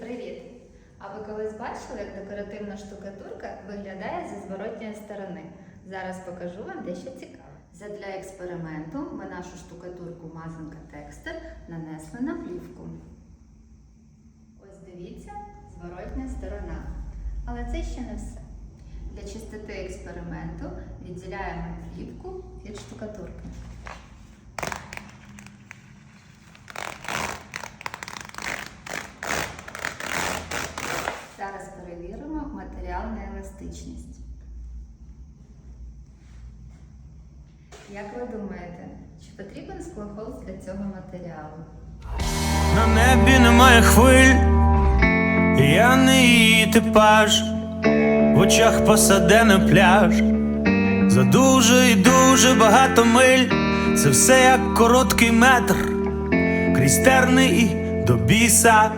привіт! А ви колись бачили, як декоративна штукатурка виглядає зі зворотньої сторони? Зараз покажу вам дещо цікаве. Задля експерименту ми нашу штукатурку мазанка текстер нанесли на плівку. Ось дивіться, зворотня сторона. Але це ще не все. Для чистоти експерименту відділяємо плівку від штукатурки. Зараз перевіримо матеріал на еластичність. Як ви думаєте, чи потрібен склохолст для цього матеріалу? На небі немає хвиль, я не її типаж, в очах посадений пляж. За дуже і дуже багато миль, це все як короткий метр, крізь терни і до біса.